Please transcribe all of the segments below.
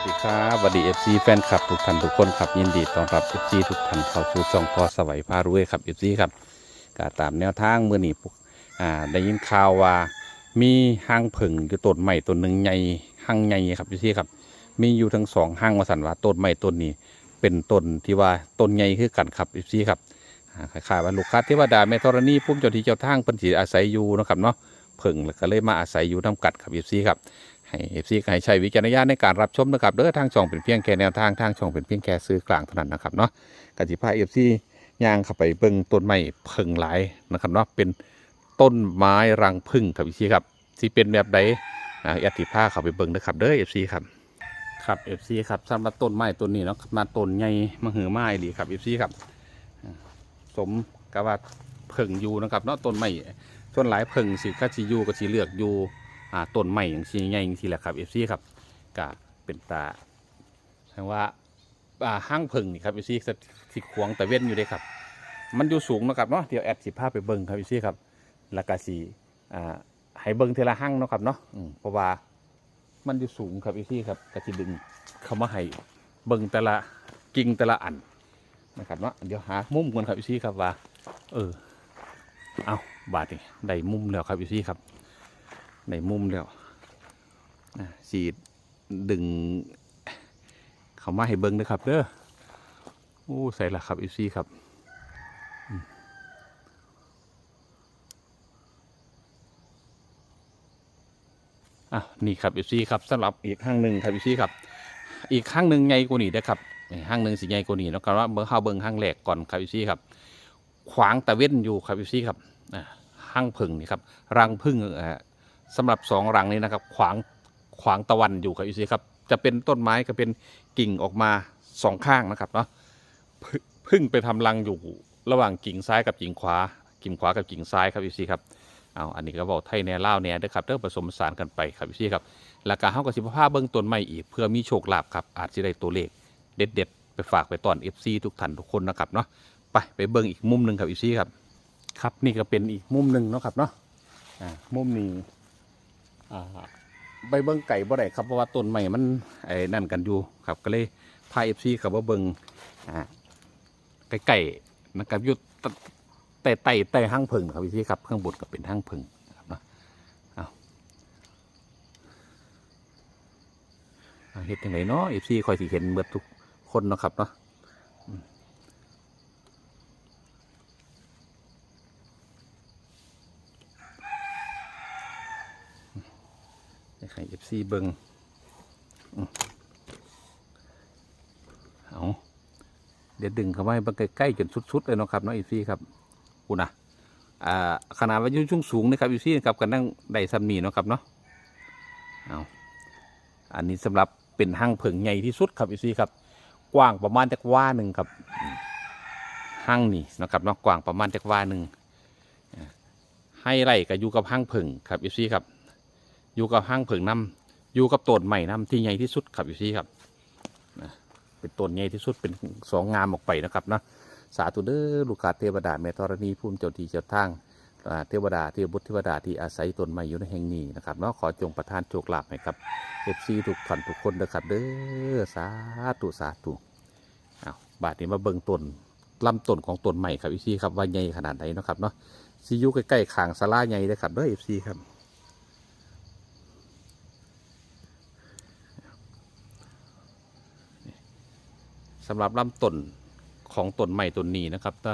สดีครับสวัสดีเอฟซีแฟนคลับทุกท่านทุกคนครับยินดีต้อนรับเอฟซีทุกท่านเข้าสู่ช่องพอสวัยพารวยครับเอฟซีครับก็ตามแนวทางเมื่อนี้พวกอ่าได้ยินข่าวว่า มีห้างผึ่งอยู่ต้นใหม่ต้นหนึ่งใหญ่ห้างใหญ่ครับเอฟซีครับ มีอยู่ทั้งสองห้างวาสันว่าต้นใหม่ต้นนี้ เป็นต้นที่ว่าต้นใหญ่คือกันครับเอฟซีครับอ่าคล้ายๆว่าลูกค้าเทวดาแม่ธรณีพุ่มเจ้าที่เจ้าทางเพิ่นสิอาศัยอยู่เนาะครับเนาะผึ่งแล้วก็เลยมาอาศัยอยู่น้กัดครับเอฟซีครับ ให้เอฟซีให้ใช้วิจารณญาณในการรับชมนะครับเด้อทางช่องเป็นเพียงแค่แนวทางทางช่องเป็นเพียงแค่ซื้อกลางเท่านั้นนะครับเนาะกสิพาเอฟซีย่างเข้าไปเบิ่งต้นไม้เพิงหลายนะครับเนาะเป็นต้นไม้รังพึ่งครับเอฟซีครับสิเป็นแบบใดอ่าอติพาเข้าไปเบิ่งนะครับเด้อเอฟซีครับครับเอฟซีครับสำหรับต้นไม้ต้นนี้เนาะมาต้นใหญ่มาหือไม้ดีครับเอฟซีครับสมกับว่าเพิงอยู่นะครับเนาะต้นไม้ส่วนหลายเพิงสิก็สิอยู่ก็สิเลือกอยู่ อ่าต้นใหม่อย่างที่ใหญ่อย่างที่แหละครับเอฟซีครับก็เป็นตาแปลว่าอ่าห้างผึ่งนี่ครับเอฟซีสิขวงแต่เว้นอยู่เลยครับ มันอยู่สูงนะครับเนาะเดี๋ยวแอดสิพาพไปเบิ้งครับเอฟซีครับแล้วก็สีอ่าให้เบิ้งเทละห้างเนาะครับเนาะเพราะว่ามันอยู่สูงครับเอฟซีครับก็สิดึงเขามาให้เบิ้งแต่ละกิ่งแต่ละอันนะครับเนาะเดี๋ยวหามุมกันครับเอฟซีครับว่า เออ เอาบาดนี่ได้มุมแล้วครับเอฟซีครับ ในมุมแล้วอะสีดึง เขามาให้เบิ้งนะครับเด้อโอ้ใส่ละครับอีซี่ครับอะนี่ครับอีซี่ครับสำหรับอีกข้างหนึ่งครับอีซี่ครับ อีกข้างหนึ่งใหญ่กว่านี้นะครับนี่ข้างหนึ่งสีใหญ่กว่านี้แล้วก็ว่าเบิ้งข้าวเบิ้งข้างแหลกก่อนครับอีซี่ครับ ขวางตะเว้นอยู่ครับอีซี่ครับอะห้างพึ่งนี่ครับรังพึ่งอ่อ สำหรับสองรังนี้นะครับ ขวางขวางตะวันอยู่ครับอีซีครับ จะเป็นต้นไม้ก็เป็นกิ่งออกมาสองข้างนะครับเนาะพึ่งพึ่งไปทำรังอยู่ระหว่างกิ่งซ้ายกับกิ่งขวา กิ่งขวากับกิ่งซ้ายครับอีซีครับเอาอันนี้ก็บอกไทยแน่เล่าวแน่เด้อครับเด้อผสมผสานกันไปครับอีซีครับแล้วก็เฮากับสิบผ้าเบื้องต้นใหม่อีก เพื่อมีโชคลาภครับอาจจะได้ตัวเลขเด็ดๆไปฝากไปตอน FC ทุกท่านทุกคนนะครับเนาะไปไปเบื้องอีกมุมหนึ่งครับอีซีครับ ครับนี่ก็เป็นอีกมุมหนึ่งเนาะครับเนาะอ่ามุมนี้ ใบเบิ้งไก่บ่ได้ครับเพราะว่าต้นใหม่มันไอ้นั่นกันอยู่ครับก็เลยพาเอฟซีครับว่าเบิ้งอ่ไก่นะครับยู่ตแต่ไต่ไต่ห้างเพิงครับพี่ครับข้างบนก็เป็นห้างเพิงนะครับเนาะเอาเอาเฮ็ดยังไงเนาะเอฟซีคอยสิเห็นเบิดทุกคนนะครับเนาะ ให้เอฟซีเบิงเอาเดี๋ยวดึงเข้ามาให้เบิ่งใกล้ๆจนสุดๆเลยนะครับเนาะเอฟซีครับกูนะอ่าขนาดว่ายุ่ช่วงสูงนะครับเอฟซีนะครับกันนั่งได้ซ้ำนี่เนาะครับเนาะเอาอันนี้สำหรับเป็นห้างเผิงใหญ่ที่สุดครับเอฟซีครับ กว้างประมาณจักว่าหนึ่งครับห้างนี่นะครับเนาะกว้างประมาณจักว่าหนึ่งให้ไร่ก็อยู่กับห้างเผิงครับเอฟซีครับ อยู่กับห้างเผิงน้ำอยู่กับต้นใหม่น้ำที่ใหญ่ที่สุดครับอยู่ที่ครับนะเป็นต้นใหญ่ที่สุดเป็นสองงามออกไปนะครับนะสาธุเด้อลูกคาเทวดาแม่ธรณีภูมิเจ้าที่เจ้าทางเทวดาเทวบุตรเทวดาที่อาศัยต้นไม้อยู่ในแห่งนี้นะครับเนาะขอจงประทานโชคลาภให้ครับเอฟซีทุกท่านทุกคนนะครับเด้อสาธุสาธุเอาบาดนี้มาเบิ่งต้นลำต้นของต้นใหม่ครับเอฟซีครับว่าใหญ่ขนาดไหนนะครับเนาะซียูใกล้ๆขางสาราใหญ่เลยครับเด้อเอฟซีครับ สำหรับลำต้นของต้นใหม่ต้นนี้นะครับแต่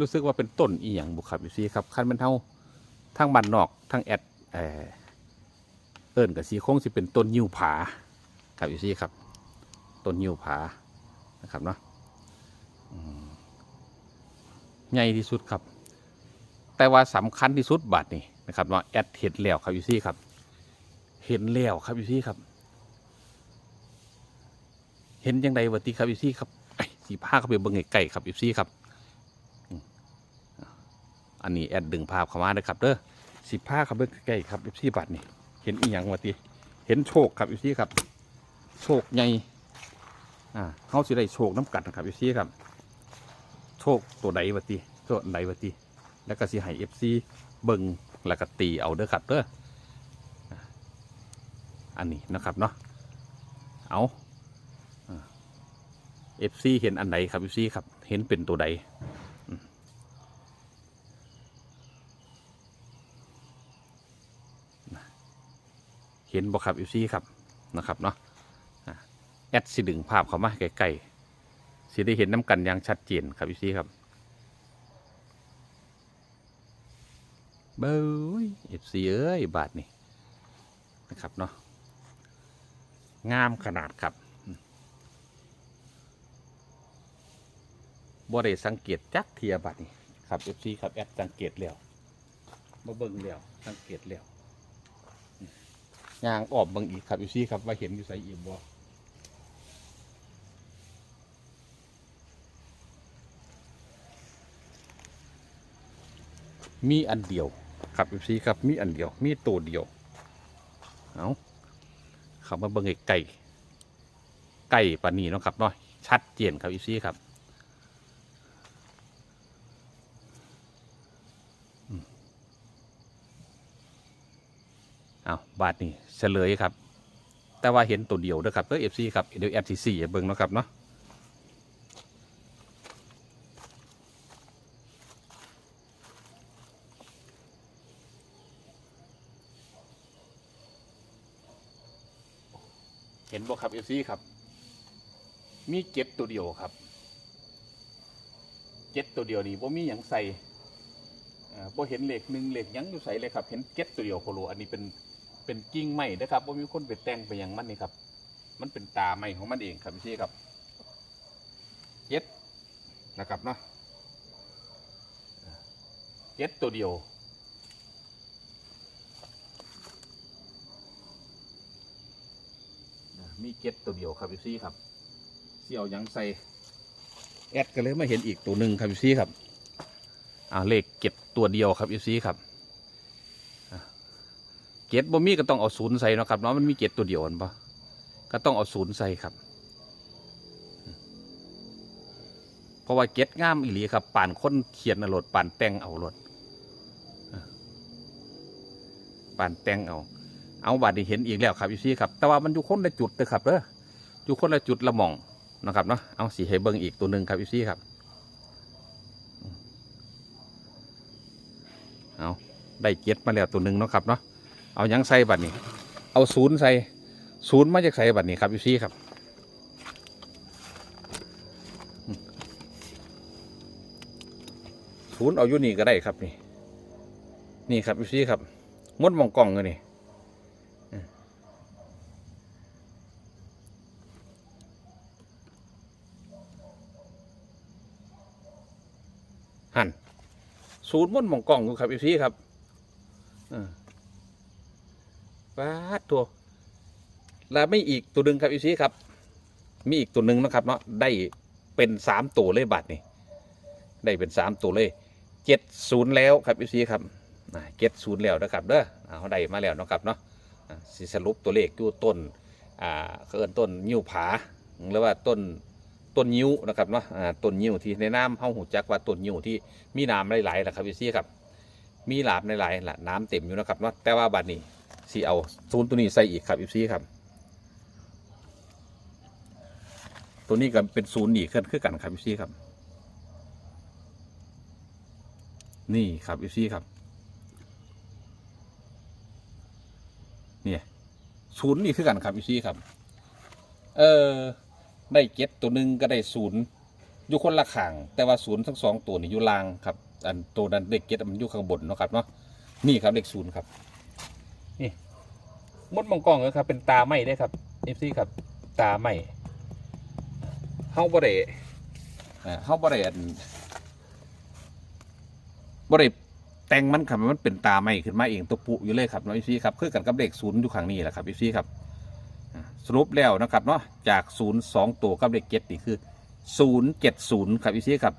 รู้สึกว่าเป็นต้นอีหยังบุครับอยู่ซีครับคันเป็นเท่าทั้งบันนอกทั้งแอดเอ่อเอิญกับสีโค้งสิเป็นต้นยิ้วผาครับอยู่ซีครับต้นยิ้วผานะครับเนาะใหญ่ที่สุดครับ แต่ว่าสำคัญที่สุดบัดนี่นะครับเนาะแอดเห็นแล้วครับอยู่ซีครับ เห็นแล้วครับอยู่ซีครับ เห็นยังไงวะตีครับอีซี่ครับสีผ้าเข้าไปเบิ้งไก่ครับอีซี่ครับ อันนี้แอดดึงภาพเข้ามาเลยครับเด้อสีผ้าเข้าไปไก่ครับอีซี่บัตรนี่เห็นอีหยังวะตีเห็นโชคครับอีซี่ครับ โชคใหญ่อ่าเขาสิได้โชคน้ำกัดนะครับอีซี่ครับ โชคตัวใดวะตีตัวใดวะตีแล้วก็สิให้เอฟซีเบิ้งแล้วก็ตีเอาเด้อครับเด้ออันนี้นะครับเนาะเอา เอฟซีเห็นอันไหนครับเอฟซีครับ เห็นเป็นตัวใดเห็นบ่ครับเอฟซีครับนะครับเนาะแอดสิดึงภาพเขามาใกล้ๆสิได้เห็นน้ำกันอย่างชัดเจนครับเอฟซีครับเบ้ยเอฟซีเอ้ยบาทนี่นะครับเนาะงามขนาดครับ บ่ได้สังเกตจักเทียบาทนี่ครับเอฟซีครับแอดสังเกตแล้วมาเบิ่งแล้วสังเกตแล้วยางออบเบิ่งอีกครับเอฟซีครับว่าเห็นอยู่ใส่อีกบ่มีอันเดียวครับเอฟซีครับมีอันเดียว มีตัวเดียวเอาเขามาเบิ่งไก่ไก่ปานีเนาะครับเนาะชัดเจนครับเอฟซีครับ เอาบาทนี่เฉลยครับ แต่ว่าเห็นตัวเดียวนะครับเออฟซีครับเดี๋ยวแอฟซีซีเบิ่งนะครับเนาะเห็นบ่ครับเอฟซีครับ มีเจ็ดตัวเดียวครับเจ็ดตัวเดียวนี่บ่มีหยังใส่อ่าเห็นเหล็กหนึ่งเหล็กยังอยู่ใส่เลยครับ เห็นเจ็ดตัวเดียวโคโลอันนี้เป็น เป็นกิ่งไม้นะครับบ่มีคนไปแต่งไปหยังมันนี่ครับ มันเป็นตาไม้ของมันเองครับพี่ครับเจ็ดนะครับเนาะเจ็ดตัวเดียวมีเก็ตตัวเดียวครับพี่ซี่ครับเสี่ยวหยังใส่แอดกันเลยมาเห็นอีกตัวหนึ่งครับพี่ซี่ครับอ่าเลขเก็บตัวเดียวครับพี่ซี่ครับอะ เก็ตบ่มีก็ต้องเอาศูนย์ใส่เนาะครับเนาะมันมีเก็ตตัวเดียวอันปะก็ต้องเอาศูนย์ใส่ครับ เพราะว่าเก็ตงามอีหลีครับป่านคนเขียนเอารถป่านแต่งเอารถอะป่านแต่งเอาเอาบัตรนี้เห็นอีกแล้วครับพี่ซี่ครับ แต่ว่ามันอยู่คนละจุดเลยครับเด้ออยู่คนละจุดละมองนะครับเนาะเอาสีให้เบิ่งอีกตัวหนึ่งครับพี่ซี่ครับเอาได้เก็ตมาแล้วตัวหนึ่งเนาะครับเนาะ เอายังใส่บัตรนี้เอาศูนย์ใส่ศูนย์มาจากใส่บัตรนี้ครับพี่ซี่ครับ ศูนย์เอาอยู่นี่ก็ได้ครับนี่ นี่ครับพี่ซี่ครับมดมองกล้องเลยนี่หันศูนย์ม่นหมองกล่องอยู่ครับอีซี่ครับอ่า ป้าดตัวแล้วไม่อีกตัวหนึ่งครับอีซี่ครับ มีอีกตัวหนึ่งนะครับเนาะได้เป็นสามตัวเลยบัตรนี่ได้เป็นสามตัวเลยเจ็ดศูนย์แล้วครับอีซี่ครับเจ็ดศูนย์แล้วนะครับเด้อเอาได้มาแล้วนะครับเนาะสิสรุปตัวเลขอยู่ต้นอ่าเอินต้นยิ้วผาหรือว่าต้นต้นยิ้วนะครับเนาะอ่าต้นยิ้วที่ในน้ำเฮาหูจักว่าต้นยิ้วที่มีน้ำไหลๆนะครับพี่ซี่ครับ มีหลาบหลายๆละน้ำเต็มอยู่นะครับเนาะแต่ว่าบัดนี้ สีเอาศูนย์ตัวนี้ใส่อีกครับพี่ซี่ครับ ตัวนี้ก็เป็นศูนย์อีขึ้นกันครับพี่ซี่ครับ นี่ครับพี่ซี่ครับเนี่ยศูนย์นี่คือกันครับพี่ซี่ครับ เออได้เจ็ดตัวหนึ่งก็ได้ศูนย์อยู่คนละขาง แต่ว่าศูนย์ทั้งสองตัวนี่อยู่ล่างครับ อันตัวนั้นได้เจ็ดมันอยู่ข้างบนเนาะครับเนาะนี่ครับเลขศูนย์ครับ นี่มดมังกรเลยครับ เป็นตาไหมได้ครับเอฟซีครับ ตาไหมเฮาบ่ได้อ่เฮาบ่ได้อันบ่ได้แต่งมันครับมันเป็นตาไหมขึ้นมาเองตัวปุอยู่เลยครับเนาะเอฟซีครับคือกันกับเลขศูนย์อยู่ข้างนี้แหละครับเอฟซีครับสรุปแล้วนะครับเนาะจากศูนย์สองตัวกับเลขเจ็ดนี่คือศูนย์เจ็ดศูนย์ครับพี่ซีครับ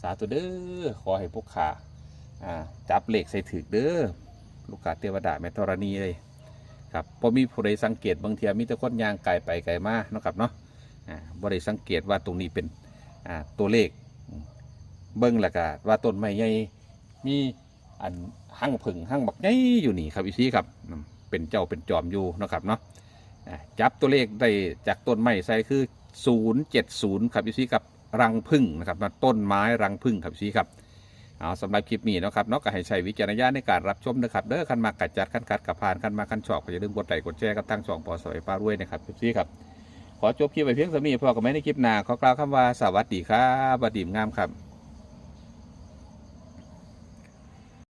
สาธุเด้อขอให้พวกขาอ่าจับเลขใส่ถือเด้อ ลูกกาเทวดาแม่ธรณีเลยครับพอมีผู้ใดสังเกตบางทีมีแต่คนยางไกลไปไกลมานะครับเนาะอ่าบ่ได้สังเกตว่าตรงนี้เป็นอ่าตัวเลขเบิ้งและกะว่าต้นไม้ใหญ่มีอันหั่งผึ่งหั่งบักใหญ่อยู่นี่ครับพี่ซีครับเป็นเจ้าเป็นจอมอยู่นะครับเนาะจับตัวเลขได้จากต้นไม้ใส่คือ 070 ครับพี่ซีกับรังพึ่งนะครับต้นไม้รังพึ่งครับพี่ซีครับ เอาสำหรับคลิปนี้นะครับเนากให้ใช้วิจารณญาณในการรับชมนะครับเด้อคันมากัดจัดคันกัดกับผ่านคันมาคันชอบก็อย่าลืมกดไลค์กดแชร์กับทางช่องพอสวยฟ้ารวยนะครับพี่ซีครับ ขอจบคลิปไปเพียงสามีพอกับแม่ในคลิปหน้าขอกล่าวคำว่าสวัสดีครับสวัสดีงามครับ